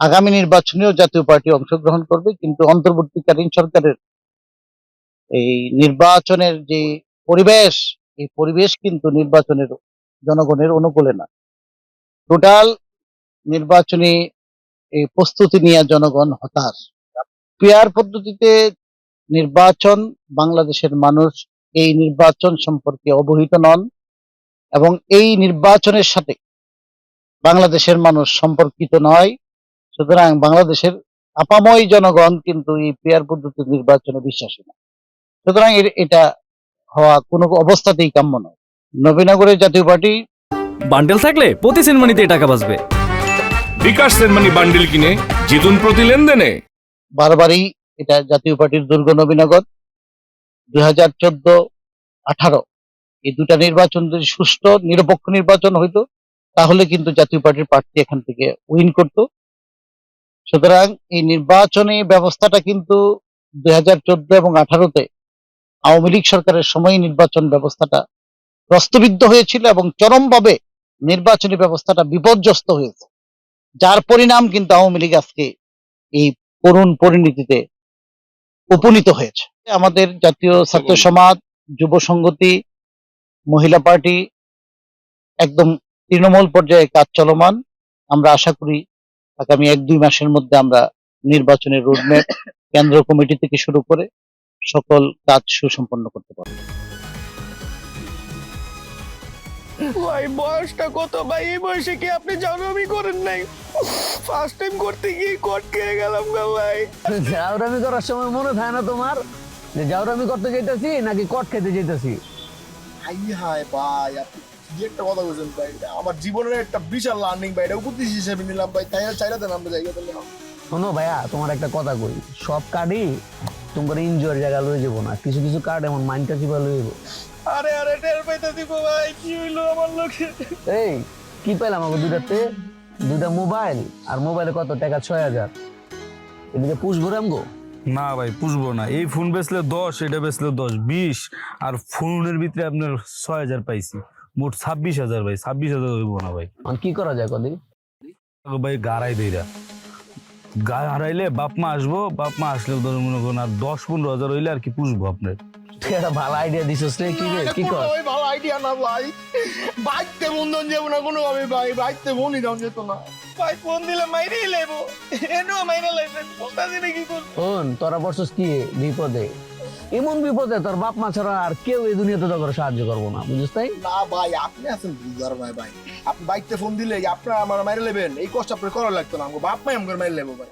আগামী নির্বাচনেও জাতীয় পার্টি অংশগ্রহণ করবে, কিন্তু অন্তর্বর্তীকালীন সরকারের এই নির্বাচনের যে পরিবেশ, এই পরিবেশ কিন্তু নির্বাচনের জনগণের অনুকূলে না। টোটাল নির্বাচনী এই প্রস্তুতি নিয়ে জনগণ হতাশ। পেয়ার পদ্ধতিতে নির্বাচন, বাংলাদেশের মানুষ এই নির্বাচন সম্পর্কে অবহিত নন এবং এই নির্বাচনের সাথে বাংলাদেশের মানুষ সম্পর্কিত নয়। সুতরাং বাংলাদেশের আপাময় জনগণ কিন্তু এই পেয়ার পদ্ধতি নির্বাচনে বিশ্বাসী না। সুতরাং এর- এটা হওয়া কোনো অবস্থাতেই কাম্য নয়। নবীনগরের জাতীয় পার্টি বান্ডেল থাকলে প্রতি সেনমানিতে টাকা বাঁচবে। বিকাশ সেনমানি বান্ডিল কিনে জিতুন প্রতি লেনদেনে। বারবারই এটা জাতীয় পার্টির দুর্গ নবীনগর। দুই হাজার চোদ্দ আঠারো এই দুটা নির্বাচন যদি সুষ্ঠু নিরপেক্ষ নির্বাচন হইতো তাহলে কিন্তু জাতীয় পার্টির প্রার্থী এখান থেকে উইন করত। সুতরাং এই নির্বাচনী ব্যবস্থাটা কিন্তু দুই হাজার চোদ্দ এবং আঠারোতে আওয়ামী লীগ সরকারের সময় নির্বাচন ব্যবস্থাটা প্রস্তবিদ্ধ হয়েছিল এবং চরমভাবে নির্বাচনী ব্যবস্থাটা বিপর্যস্ত হয়েছে। যার পরিণাম কিন্তু আওয়ামী লীগ আজকে এই করুণ পরিণতিতে উপনীত হয়েছে। আমাদের জাতীয় ছাত্র সমাজ যুব সংগতি মহিলা পার্টি একদম তৃণমূল পর্যায়ে কাজ চলমান। আমরা আশা করি আগামী এক দুই মাসের মধ্যে আমরা নির্বাচনের রোডম্যাপ কেন্দ্র কমিটি থেকে শুরু করে সকল কাজ সুসম্পন্ন করতে পারব। ভাই বয়সটা কত ভাই? এই বয়সে কি আপনি জানাবি করেন নাই? ফার্স্ট টাইম করতে গিয়ে কট খেয়ে গেলাম গা ভাই। জাউরামি করার সময় মনে থাকে না তোমার? যে জাউরামি করতে যেতেছি নাকি কট খেতে যেতেছি হাই হাই ভাই আপনি কি একটা কথা বলছেন ভাই। এটা আমার জীবনের একটা বিশাল লার্নিং ভাই এটা উপদেশ হিসেবে নিলাম ভাই। তাই চাইলে দেন আমরা জায়গা দিলে শোনো ভাইয়া তোমার একটা কথা কই। সব কার্ডই তোমার এনজয়ের জায়গা লয়ে যাব না। কিছু কিছু কার্ড এমন মাইন্ডটা চিপা লয়ে যাব? আরে আরে টের পাইতে দিব ভাই। কি হইল আমার লোকে এই কি পেলাম আমাকে দুটাতে দুটা মোবাইল আর মোবাইলে কত? টাকা ছয় হাজার। এদিকে পুষবো রামগো না ভাই পুষবো না। এই ফোন বেচলে দশ এটা বেচলে দশ বিশ আর ফোনের ভিতরে আপনার ছয় হাজার পাইছি। মোট ছাব্বিশ হাজার ভাই ছাব্বিশ হাজার হইব না ভাই। এখন কি করা যায় কদিন? ভাই গাড়াই দেইরা গা হারাইলে বাপ মা আসব বাপ মা আসলে মনে করুন আর দশ পনেরো হাজার হইলে আর কি পুষবো আপনার। একটা ভালো আইডিয়া দিছিস রে কি রে কি কর? ভালো আইডিয়া না ভাই। বন্ধন যাব না কোনো ভাবে ভাই বাইকতে বনি দাম যেত না। ভাই ফোন দিলে মাইরেই লেবো এনো মাইরে লাইছে বলতাছি না কি করব শোন তোরা বসছিস কি বিপদে? এমন বিপদে তোর বাপ মা ছাড়া আর কেউ এই দুনিয়াতে তো সাহায্য করব না, বুঝিস তাই? না ভাই, আপনি আছেন বুঝার ভাই ভাই। আপনি বাইকতে ফোন দিলে আপনার আমার মাইরে নেবেন, এই কষ্ট আপনার করা লাগতো না, আমাকে বাপ মাই আমার মাইরে নেব ভাই।